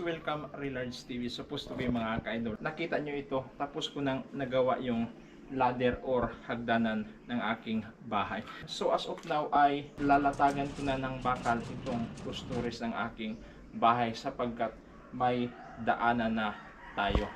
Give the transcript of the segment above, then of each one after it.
welcome Relarge TV. Supposed to be mga ka-idol. Nakita nyo ito, tapos ko nang nagawa yung ladder or hagdanan ng aking bahay. So as of now ay lalatagan ko na ng bakal itong kusturist ng aking bahay sapagkat may daanan na tayo.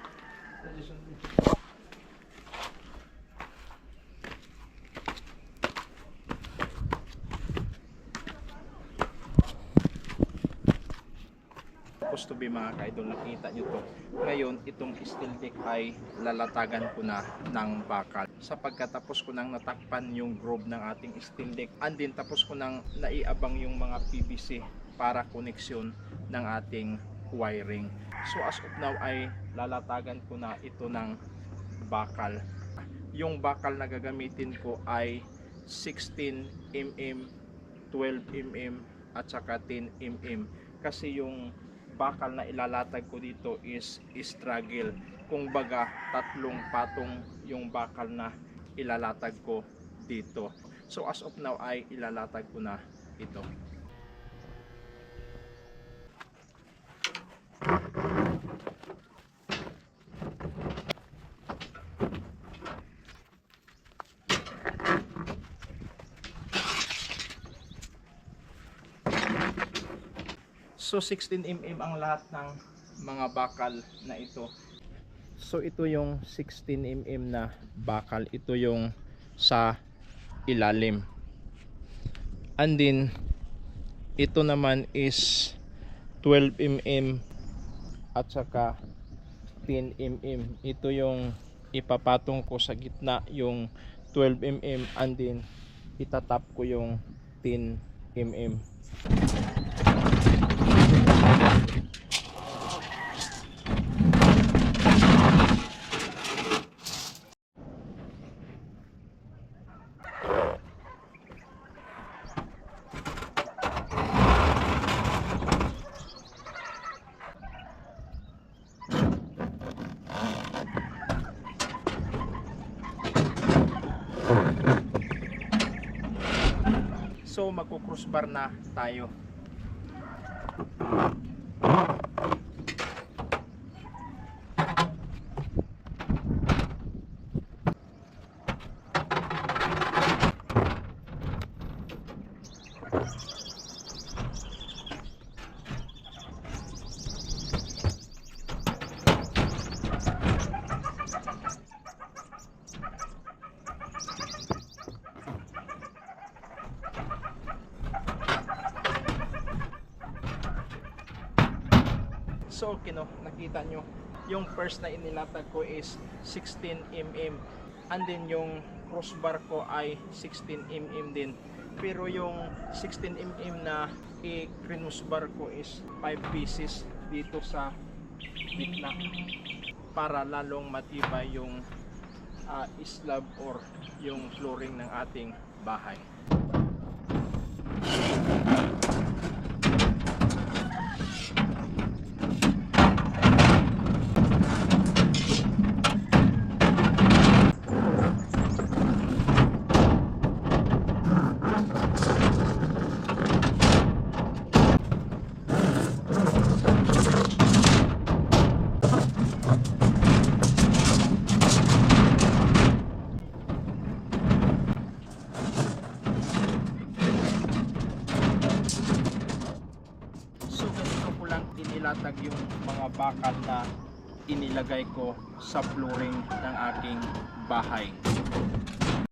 Supposed to be mga ka-idol nakita nyo to. Ngayon itong steel deck ay lalatagan ko na ng bakal. Sapagkat tapos ko nang natakpan yung groove ng ating steel deck and din tapos ko nang naiabang yung mga PVC para koneksyon ng ating wiring. So as of now ay lalatagan ko na ito ng bakal. Yung bakal na gagamitin ko ay 16 mm 12 mm at saka 10 mm kasi yung bakal na ilalatag ko dito is struggle. Kung baga, tatlong patong yung bakal na ilalatag ko dito. So as of now ay ilalatag ko na ito. So 16mm ang lahat ng mga bakal na ito. So ito yung 16mm na bakal. Ito yung sa ilalim. And then ito naman is 12mm at saka 10mm. Ito yung ipapatong ko sa gitna yung 12mm and then itatap ko yung 10mm. So magko-crossbar na tayo. Ah! So okay no, nakita nyo yung first na inilatag ko is 16mm and then yung crossbar ko ay 16mm din. Pero yung 16mm na i-crossbar ko is 5 pieces dito sa gitna. Para lalong matibay yung ah, slab or yung flooring ng ating bahay lang inilatag yung mga bakal na inilagay ko sa flooring ng aking bahay.